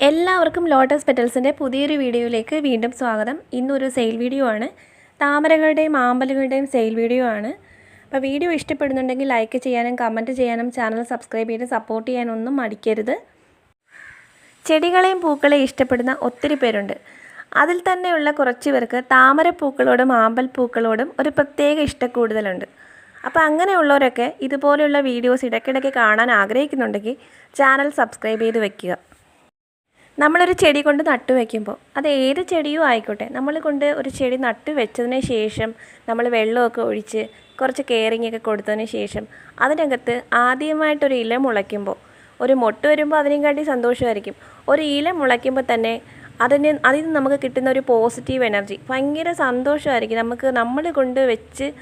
എല്ലാവർക്കും ലോട്ടസ് പെറ്റൽസിന്റെ പുതിയൊരു വീഡിയോയിലേക്ക് വീണ്ടും സ്വാഗതം. ഇന്നൊരു സെയിൽ വീഡിയോ ആണ്. താമരകളുടെയും ആമ്പലുകളുടെയും സെയിൽ വീഡിയോ ആണ്. അപ്പോൾ വീഡിയോ ഇഷ്ടപ്പെടുന്നുണ്ടെങ്കിൽ ലൈക്ക് ചെയ്യാനും കമന്റ് ചെയ്യാനും ചാനൽ സബ്സ്ക്രൈബ് ചെയ്ത് സപ്പോർട്ട് ചെയ്യാനൊന്നും മടിക്കരുത്. ചെടികളെയും പൂക്കളെയും ഇഷ്ടപ്പെടുന്ന ഒത്തിരി പേരുണ്ട്. അതിൽ തന്നെയുള്ള കുറച്ച് പേർക്ക് താമരപ്പൂക്കളോടും ആമ്പൽ പൂക്കളോടും ഒരു പ്രത്യേക ഇഷ്ടക്കൂടുതലുണ്ട്. അപ്പോൾ അങ്ങനെയുള്ളവരൊക്കെ ഇതുപോലെയുള്ള വീഡിയോസ് ഇടയ്ക്കിടയ്ക്ക് കാണാൻ ആഗ്രഹിക്കുന്നുണ്ടെങ്കിൽ ചാനൽ സബ്സ്ക്രൈബ് ചെയ്ത് വെക്കുക. നമ്മളൊരു ചെടി കൊണ്ട് നട്ടു വയ്ക്കുമ്പോൾ അത് ഏത് ചെടിയും ആയിക്കോട്ടെ. നമ്മൾ കൊണ്ട് ഒരു ചെടി നട്ടു വെച്ചതിന് ശേഷം നമ്മൾ വെള്ളമൊക്കെ ഒഴിച്ച് കുറച്ച് കെയറിങ് ഒക്കെ കൊടുത്തതിന് ശേഷം അതിനകത്ത് ആദ്യമായിട്ടൊരു ഇല മുളയ്ക്കുമ്പോൾ ഒരു മൊട്ട് വരുമ്പോൾ അതിനെക്കാട്ടി സന്തോഷമായിരിക്കും. ഒരു ഇല മുളയ്ക്കുമ്പോൾ തന്നെ അതിന് അതിൽ നിന്ന് നമുക്ക് കിട്ടുന്ന ഒരു പോസിറ്റീവ് എനർജി ഭയങ്കര സന്തോഷമായിരിക്കും. നമുക്ക് നമ്മൾ കൊണ്ട് വെച്ച്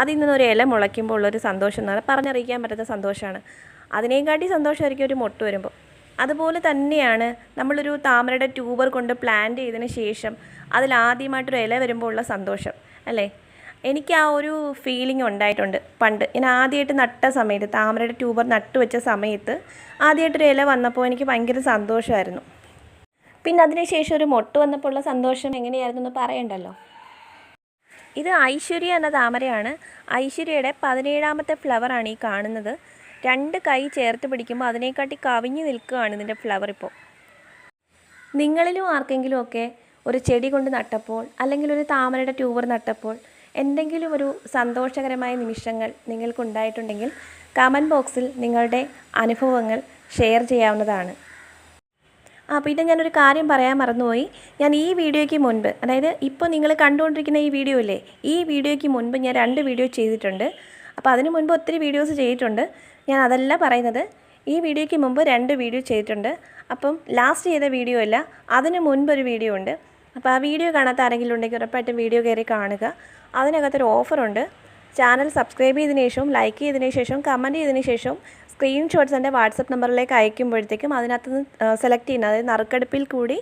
അതിൽ നിന്നൊരു ഇല മുളയ്ക്കുമ്പോൾ ഉള്ളൊരു സന്തോഷം എന്ന് പറഞ്ഞറിയിക്കാൻ പറ്റാത്ത സന്തോഷമാണ്. അതിനേക്കാട്ടി സന്തോഷമായിരിക്കും ഒരു മൊട്ട് വരുമ്പോൾ. അതുപോലെ തന്നെയാണ് നമ്മളൊരു താമരയുടെ ട്യൂബർ കൊണ്ട് പ്ലാന്റ് ചെയ്തതിന് ശേഷം അതിൽ ആദ്യമായിട്ടൊരു ഇല വരുമ്പോൾ ഉള്ള സന്തോഷം അല്ലേ? എനിക്ക് ആ ഒരു ഫീലിംഗ് ഉണ്ടായിട്ടുണ്ട് പണ്ട്. ഞാൻ ആദ്യമായിട്ട് നട്ട സമയത്ത് താമരയുടെ ട്യൂബർ നട്ടു വെച്ച സമയത്ത് ആദ്യമായിട്ടൊരു ഇല വന്നപ്പോൾ എനിക്ക് ഭയങ്കര സന്തോഷമായിരുന്നു. പിന്നെ അതിനുശേഷം ഒരു മൊട്ട് വന്നപ്പോൾ ഉള്ള സന്തോഷം എങ്ങനെയായിരുന്നു എന്ന് പറയണ്ടല്ലോ? ഇത് ഐശ്വര്യ എന്ന താമരയാണ്. ഐശ്വര്യയുടെ പതിനേഴാമത്തെ ഫ്ലവറാണ് ഈ കാണുന്നത്. രണ്ട് കൈ ചേർത്ത് പിടിക്കുമ്പോൾ അതിനെക്കാട്ടി കവിഞ്ഞ് നിൽക്കുകയാണ് ഇതിന്റെ ഫ്ലവർ ഇപ്പോൾ. നിങ്ങളിലും ആർക്കെങ്കിലും ഒക്കെ ഒരു ചെടി കൊണ്ട് നട്ടപ്പോൾ അല്ലെങ്കിൽ ഒരു താമരയുടെ ട്യൂബർ നട്ടപ്പോൾ എന്തെങ്കിലും ഒരു സന്തോഷകരമായ നിമിഷങ്ങൾ നിങ്ങൾക്കുണ്ടായിട്ടുണ്ടെങ്കിൽ കമന്റ് ബോക്സിൽ നിങ്ങളുടെ അനുഭവങ്ങൾ ഷെയർ ചെയ്യാവുന്നതാണ്. ആ പിന്നെ ഞാനൊരു കാര്യം പറയാൻ മറന്നുപോയി. ഞാൻ ഈ വീഡിയോയ്ക്ക് മുൻപ് അതായത് ഇപ്പോൾ നിങ്ങൾ കണ്ടുകൊണ്ടിരിക്കുന്ന ഈ വീഡിയോ അല്ലേ ഈ വീഡിയോയ്ക്ക് മുൻപ് ഞാൻ രണ്ട് വീഡിയോ ചെയ്തിട്ടുണ്ട്. അപ്പോൾ അതിന് മുൻപ് ഒത്തിരി വീഡിയോസ് ചെയ്തിട്ടുണ്ട്. ഞാൻ അതല്ല പറയുന്നത്. ഈ വീഡിയോയ്ക്ക് മുമ്പ് രണ്ട് വീഡിയോ ചെയ്തിട്ടുണ്ട്. അപ്പം ലാസ്റ്റ് ചെയ്ത വീഡിയോ അല്ല അതിന് മുൻപൊരു വീഡിയോ ഉണ്ട്. അപ്പോൾ ആ വീഡിയോ കാണാത്ത ആരെങ്കിലും ഉണ്ടെങ്കിൽ ഉറപ്പായിട്ടും വീഡിയോ കയറി കാണുക. അതിനകത്തൊരു ഓഫറുണ്ട് ചാനൽ സബ്സ്ക്രൈബ് ചെയ്തതിന് ശേഷവും ലൈക്ക് ചെയ്തതിന് ശേഷവും കമന്റ് ചെയ്തതിന് ശേഷവും സ്ക്രീൻഷോട്ട്സ് എന്റെ വാട്സപ്പ് നമ്പറിലേക്ക് അയക്കുമ്പോഴത്തേക്കും അതിനകത്ത് സെലക്ട് ചെയ്യുന്ന അതായത് നറുക്കെടുപ്പിൽ കൂടി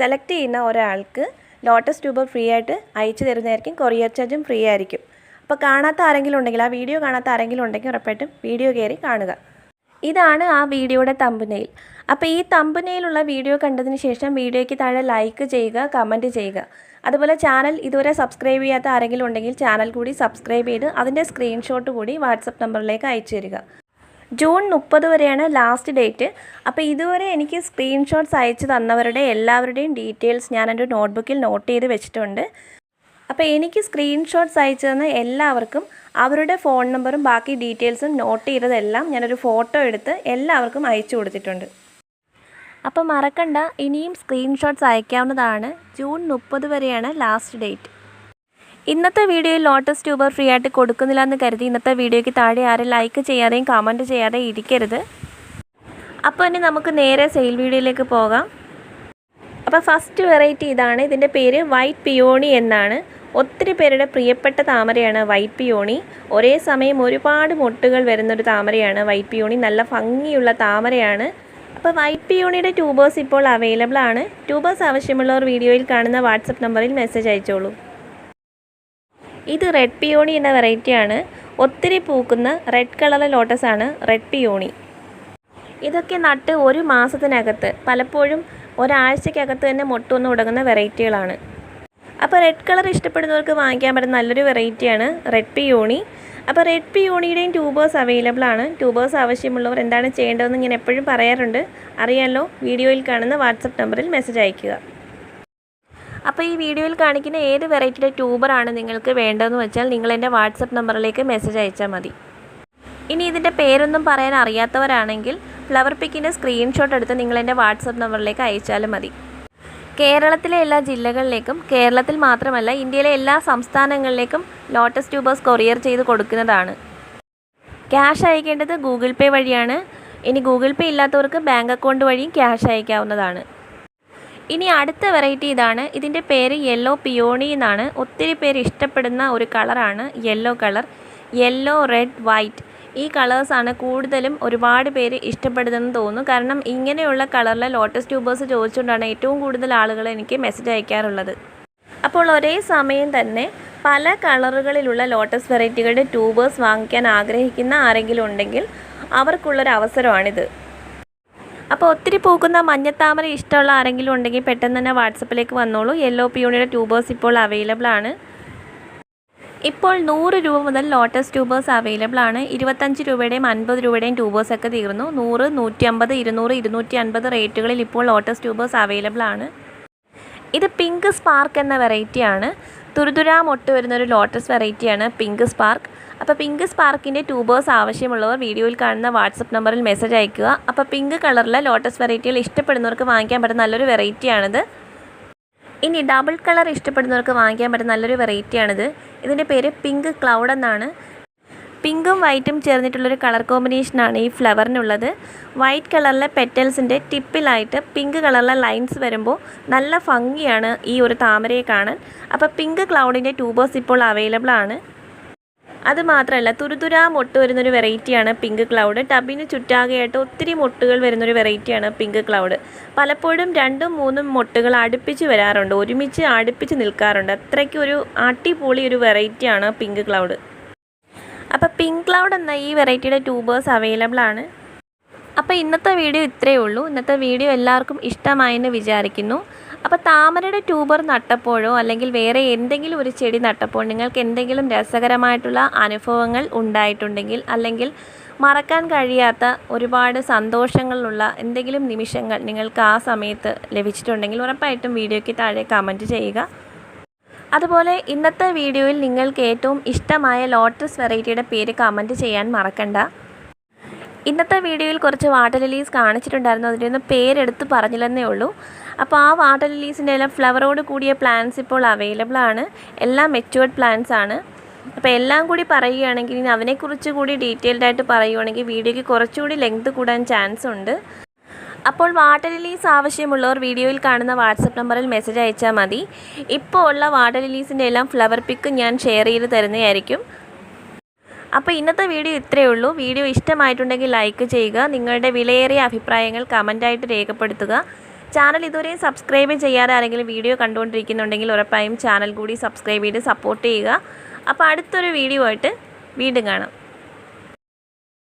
സെലക്ട് ചെയ്യുന്ന ഒരാൾക്ക് ലോട്ടസ് ട്യൂബ് ഫ്രീ ആയിട്ട് അയച്ചു തരുന്നതായിരിക്കും. കൊറിയർ ചാർജും ഫ്രീ ആയിരിക്കും. അപ്പോൾ കാണാത്ത ആരെങ്കിലും ഉണ്ടെങ്കിൽ ആ വീഡിയോ കാണാത്ത ആരെങ്കിലും ഉണ്ടെങ്കിൽ ഉറപ്പായിട്ടും വീഡിയോ കയറി കാണുക. ഇതാണ് ആ വീഡിയോയുടെ തമ്പുനെയിൽ അപ്പോൾ ഈ തമ്പുനെയിലുള്ള വീഡിയോ കണ്ടതിന് ശേഷം വീഡിയോയ്ക്ക് താഴെ ലൈക്ക് ചെയ്യുക കമന്റ് ചെയ്യുക. അതുപോലെ ചാനൽ ഇതുവരെ സബ്സ്ക്രൈബ് ചെയ്യാത്ത ആരെങ്കിലും ഉണ്ടെങ്കിൽ ചാനൽ കൂടി സബ്സ്ക്രൈബ് ചെയ്ത് അതിന്റെ സ്ക്രീൻഷോട്ട് കൂടി വാട്സപ്പ് നമ്പറിലേക്ക് അയച്ചു തരിക. ജൂൺ മുപ്പത് വരെയാണ് ലാസ്റ്റ് ഡേറ്റ് അപ്പോൾ ഇതുവരെ എനിക്ക് സ്ക്രീൻഷോട്ട്സ് അയച്ചു തന്നവരുടെ എല്ലാവരുടെയും ഡീറ്റെയിൽസ് ഞാൻ എന്റെ നോട്ട്ബുക്കിൽ നോട്ട് ചെയ്ത് വെച്ചിട്ടുണ്ട്. അപ്പോൾ എനിക്ക് സ്ക്രീൻഷോട്ട്സ് അയച്ചു തന്ന എല്ലാവർക്കും അവരുടെ ഫോൺ നമ്പറും ബാക്കി ഡീറ്റെയിൽസും നോട്ട് ചെയ്തതെല്ലാം ഞാനൊരു ഫോട്ടോ എടുത്ത് എല്ലാവർക്കും അയച്ചു കൊടുത്തിട്ടുണ്ട്. അപ്പോൾ മറക്കണ്ട ഇനിയും സ്ക്രീൻഷോട്ട്സ് അയക്കാവുന്നതാണ്. ജൂൺ മുപ്പത് വരെയാണ് ലാസ്റ്റ് ഡേറ്റ് ഇന്നത്തെ വീഡിയോയിൽ ലോട്ടസ് ട്യൂബർ ഫ്രീ ആയിട്ട് കൊടുക്കുന്നില്ല എന്ന് കരുതി ഇന്നത്തെ വീഡിയോയ്ക്ക് താഴെ ആരും ലൈക്ക് ചെയ്യാതെയും കമന്റ് ചെയ്യാതെയും ഇരിക്കരുത്. അപ്പോൾ ഇനി നമുക്ക് നേരെ സെയിൽ വീഡിയോയിലേക്ക് പോകാം. അപ്പോൾ ഫസ്റ്റ് വെറൈറ്റി ഇതാണ്. ഇതിന്റെ പേര് വൈറ്റ് പിയോണി എന്നാണ്. ഒത്തിരി പേരുടെ പ്രിയപ്പെട്ട താമരയാണ് വൈറ്റ് പിയോണി ഒരേ സമയം ഒരുപാട് മൊട്ടുകൾ വരുന്നൊരു താമരയാണ് വൈറ്റ് പിയോണി നല്ല ഭംഗിയുള്ള താമരയാണ്. അപ്പോൾ വൈറ്റ് പിയോണിയുടെ ട്യൂബേഴ്സ് ഇപ്പോൾ അവൈലബിൾ ആണ്. ട്യൂബേഴ്സ് ആവശ്യമുള്ളവർ വീഡിയോയിൽ കാണുന്ന വാട്സപ്പ് നമ്പറിൽ മെസ്സേജ് അയച്ചോളൂ. ഇത് റെഡ് പിയോണി എന്ന വെറൈറ്റിയാണ് ഒത്തിരി പൂക്കുന്ന റെഡ് കളർ ലോട്ടസ് ആണ് റെഡ് പിയോണി ഇതൊക്കെ നട്ട് ഒരു മാസത്തിനകത്ത് പലപ്പോഴും ഒരാഴ്ചക്കകത്ത് തന്നെ മുട്ടുവന്ന് തുടങ്ങുന്ന വെറൈറ്റികളാണ് അപ്പോൾ റെഡ് കളർ ഇഷ്ടപ്പെടുന്നവർക്ക് വാങ്ങിക്കാൻ പറ്റുന്ന നല്ലൊരു വെറൈറ്റിയാണ് റെഡ് പിയോണി അപ്പോൾ റെഡ് പിയോണിയുടെയും ട്യൂബേഴ്സ് അവൈലബിൾ ആണ്. ട്യൂബേഴ്സ് ആവശ്യമുള്ളവർ എന്താണ് ചെയ്യേണ്ടതെന്ന് ഞാൻ എപ്പോഴും പറയാറുണ്ട്. അറിയാമല്ലോ വീഡിയോയിൽ കാണുന്ന വാട്സപ്പ് നമ്പറിൽ മെസ്സേജ് അയയ്ക്കുക. അപ്പോൾ ഈ വീഡിയോയിൽ കാണിക്കുന്ന ഏത് വെറൈറ്റിയുടെ ട്യൂബറാണ് നിങ്ങൾക്ക് വേണ്ടതെന്ന് വെച്ചാൽ നിങ്ങൾ എന്റെ വാട്സപ്പ് നമ്പറിലേക്ക് മെസ്സേജ് അയച്ചാൽ മതി. ഇനി ഇതിന്റെ പേരൊന്നും പറയാൻ അറിയാത്തവരാണെങ്കിൽ ഫ്ലവർ പിക്കിന്റെ സ്ക്രീൻഷോട്ട് എടുത്ത് നിങ്ങൾ എന്റെ വാട്സപ്പ് നമ്പറിലേക്ക് അയച്ചാലും മതി. കേരളത്തിലെ എല്ലാ ജില്ലകളിലേക്കും കേരളത്തിൽ മാത്രമല്ല ഇന്ത്യയിലെ എല്ലാ സംസ്ഥാനങ്ങളിലേക്കും ലോട്ടസ് ട്യൂബേഴ്സ് കൊറിയർ ചെയ്ത് കൊടുക്കുന്നതാണ്. ക്യാഷ് അയക്കേണ്ടത് ഗൂഗിൾ പേ വഴിയാണ്. ഇനി ഗൂഗിൾ പേ ഇല്ലാത്തവർക്ക് ബാങ്ക് അക്കൗണ്ട് വഴിയും ക്യാഷ് അയക്കാവുന്നതാണ്. ഇനി അടുത്ത വെറൈറ്റി ഇതാണ്. ഇതിന്റെ പേര് യെല്ലോ പിയോണി എന്നാണ്. ഒത്തിരി പേര് ഇഷ്ടപ്പെടുന്ന ഒരു കളറാണ് yellow colour. Yellow red white. ഈ കളേഴ്സാണ് കൂടുതലും ഒരുപാട് പേര് ഇഷ്ടപ്പെടുന്നതെന്ന് തോന്നുന്നു. കാരണം ഇങ്ങനെയുള്ള കളറിലെ ലോട്ടസ് ട്യൂബേഴ്സ് ചോദിച്ചുകൊണ്ടാണ് ഏറ്റവും കൂടുതൽ ആളുകൾ എനിക്ക് മെസ്സേജ് അയക്കാറുള്ളത്. അപ്പോൾ ഒരേ സമയം തന്നെ പല കളറുകളിലുള്ള ലോട്ടസ് വെറൈറ്റികളുടെ ട്യൂബേഴ്സ് വാങ്ങിക്കാൻ ആഗ്രഹിക്കുന്ന ആരെങ്കിലും ഉണ്ടെങ്കിൽ അവർക്കുള്ളൊരു അവസരമാണിത്. അപ്പോൾ ഒത്തിരി പൂക്കുന്ന മഞ്ഞത്താമര ഇഷ്ടമുള്ള ആരെങ്കിലും ഉണ്ടെങ്കിൽ പെട്ടെന്ന് തന്നെ വാട്സപ്പിലേക്ക് വന്നോളൂ. യെല്ലോ പിയോണിയുടെ ട്യൂബേഴ്സ് ഇപ്പോൾ അവൈലബിൾ ആണ്. ഇപ്പോൾ നൂറ് രൂപ മുതൽ ലോട്ടസ് ട്യൂബേഴ്സ് അവൈലബിൾ ആണ്. ഇരുപത്തഞ്ച് രൂപയുടെയും അൻപത് രൂപയുടെയും ട്യൂബേഴ്സ് ഒക്കെ തീർന്നു. നൂറ് നൂറ്റി അമ്പത് ഇരുന്നൂറ് ഇരുന്നൂറ്റി അൻപത് റേറ്റുകളിൽ ഇപ്പോൾ ലോട്ടസ് ട്യൂബേഴ്സ് അവൈലബിൾ ആണ്. ഇത് പിങ്ക് സ്പാർക്ക് എന്ന വെറൈറ്റിയാണ് തുരുതുരാ മൊട്ട് വരുന്നൊരു ലോട്ടസ് വെറൈറ്റിയാണ് പിങ്ക് സ്പാർക്ക് അപ്പോൾ പിങ്ക് സ്പാർക്കിന്റെ ട്യൂബേഴ്സ് ആവശ്യമുള്ളവർ വീഡിയോയിൽ കാണുന്ന വാട്സപ്പ് നമ്പറിൽ മെസ്സേജ് അയയ്ക്കുക അപ്പോൾ പിങ്ക് കളറിലെ ലോട്ടസ് വെറൈറ്റികൾ ഇഷ്ടപ്പെടുന്നവർക്ക് വാങ്ങിക്കാൻ പറ്റുന്ന നല്ലൊരു വെറൈറ്റിയാണിത് ഇനി ഡബിൾ കളർ ഇഷ്ടപ്പെടുന്നവർക്ക് വാങ്ങിക്കാൻ പറ്റുന്ന നല്ലൊരു വെറൈറ്റിയാണിത് ഇതിന്റെ പേര് പിങ്ക് ക്ലൗഡ് എന്നാണ്. പിങ്കും വൈറ്റും ചേർന്നിട്ടുള്ളൊരു കളർ കോമ്പിനേഷനാണ് ഈ ഫ്ലവറിനുള്ളത് വൈറ്റ് കളറിലെ പെറ്റൽസിന്റെ ടിപ്പിലായിട്ട് പിങ്ക് കളറിലെ ലൈൻസ് വരുമ്പോൾ നല്ല ഭംഗിയാണ് ഈ ഒരു താമരയെ കാണാൻ. അപ്പോൾ പിങ്ക് ക്ലൗഡിന്റെ ട്യൂബേഴ്സ് ഇപ്പോൾ അവൈലബിൾ ആണ്. അത് മാത്രമല്ല തുരുതുരാ മൊട്ട് വരുന്നൊരു വെറൈറ്റിയാണ് പിങ്ക് ക്ലൗഡ്. ടബിന് ചുറ്റാകെയായിട്ട് ഒത്തിരി മൊട്ടുകൾ വരുന്നൊരു വെറൈറ്റിയാണ് പിങ്ക് ക്ലൗഡ്. പലപ്പോഴും രണ്ടും മൂന്നും മൊട്ടുകൾ അടുപ്പിച്ച് വരാറുണ്ട്. ഒരുമിച്ച് അടുപ്പിച്ച് നിൽക്കാറുണ്ട്. അത്രയ്ക്കൊരു അടിപൊളി ഒരു വെറൈറ്റിയാണ് പിങ്ക് ക്ലൗഡ്. അപ്പോൾ പിങ്ക് ക്ലൗഡ് എന്ന ഈ വെറൈറ്റിയുടെ ട്യൂബേഴ്സ് അവൈലബിൾ ആണ്? അപ്പോൾ ഇന്നത്തെ വീഡിയോ ഇത്രയേ ഉള്ളൂ. ഇന്നത്തെ വീഡിയോ എല്ലാവർക്കും ഇഷ്ടമായെന്ന് വിചാരിക്കുന്നു. അപ്പോൾ താമരയുടെ ട്യൂബർ നട്ടപ്പോഴോ അല്ലെങ്കിൽ വേറെ എന്തെങ്കിലും ഒരു ചെടി നട്ടപ്പോൾ നിങ്ങൾക്ക് എന്തെങ്കിലും രസകരമായിട്ടുള്ള അനുഭവങ്ങൾ ഉണ്ടായിട്ടുണ്ടെങ്കിൽ അല്ലെങ്കിൽ മറക്കാൻ കഴിയാത്ത ഒരുപാട് സന്തോഷങ്ങളുള്ള എന്തെങ്കിലും നിമിഷങ്ങൾ നിങ്ങൾക്ക് ആ സമയത്ത് ലഭിച്ചിട്ടുണ്ടെങ്കിൽ ഉറപ്പായിട്ടും വീഡിയോയ്ക്ക് താഴെ കമന്റ് ചെയ്യുക. അതുപോലെ ഇന്നത്തെ വീഡിയോയിൽ നിങ്ങൾക്ക് ഏറ്റവും ഇഷ്ടമായ ലോട്ടസ് വെറൈറ്റിയുടെ പേര് കമന്റ് ചെയ്യാൻ മറക്കണ്ട. ഇന്നത്തെ വീഡിയോയിൽ കുറച്ച് വാട്ടർ ലിലീസ് കാണിച്ചിട്ടുണ്ടായിരുന്നു. അതിന്റെ ഒന്നും പേരെടുത്ത് പറഞ്ഞില്ലെന്നേ ഉള്ളൂ. അപ്പോൾ ആ വാട്ടർ ലിലീസിന്റെ എല്ലാം ഫ്ലവറോട് കൂടിയ പ്ലാന്റ്സ് ഇപ്പോൾ അവൈലബിൾ ആണ്. എല്ലാം മെച്ചുവേർഡ് പ്ലാന്റ്സ് ആണ്. അപ്പോൾ എല്ലാം കൂടി പറയുകയാണെങ്കിൽ ഇനി അതിനെക്കുറിച്ച് കൂടി ഡീറ്റെയിൽഡ് ആയിട്ട് പറയുകയാണെങ്കിൽ വീഡിയോയ്ക്ക് കുറച്ചുകൂടി ലെങ്ത് കൂടാൻ ചാൻസ് ഉണ്ട്. അപ്പോൾ വാട്ടർ ലിലീസ് ആവശ്യമുള്ളവർ വീഡിയോയിൽ കാണുന്ന വാട്സപ്പ് നമ്പറിൽ മെസ്സേജ് അയച്ചാൽ മതി. ഇപ്പോൾ ഉള്ള വാട്ടർ ലിലീസിന്റെ എല്ലാം ഫ്ലവർ പിക്ക് ഞാൻ ഷെയർ ചെയ്ത് തരുന്നതായിരിക്കും. അപ്പോൾ ഇന്നത്തെ വീഡിയോ ഇത്രയേ ഉള്ളൂ. വീഡിയോ ഇഷ്ടമായിട്ടുണ്ടെങ്കിൽ ലൈക്ക് ചെയ്യുക നിങ്ങളുടെ വിലയേറിയ അഭിപ്രായങ്ങൾ കമന്റായിട്ട് രേഖപ്പെടുത്തുക. ചാനൽ ഇതുവരെയും സബ്സ്ക്രൈബ് ചെയ്യാതെ ആരെങ്കിലും വീഡിയോ കണ്ടുകൊണ്ടിരിക്കുന്നുണ്ടെങ്കിൽ ഉറപ്പായും ചാനൽ കൂടി സബ്സ്ക്രൈബ് ചെയ്ത് സപ്പോർട്ട് ചെയ്യുക. അപ്പോൾ അടുത്തൊരു വീഡിയോ ആയിട്ട് വീണ്ടും കാണാം.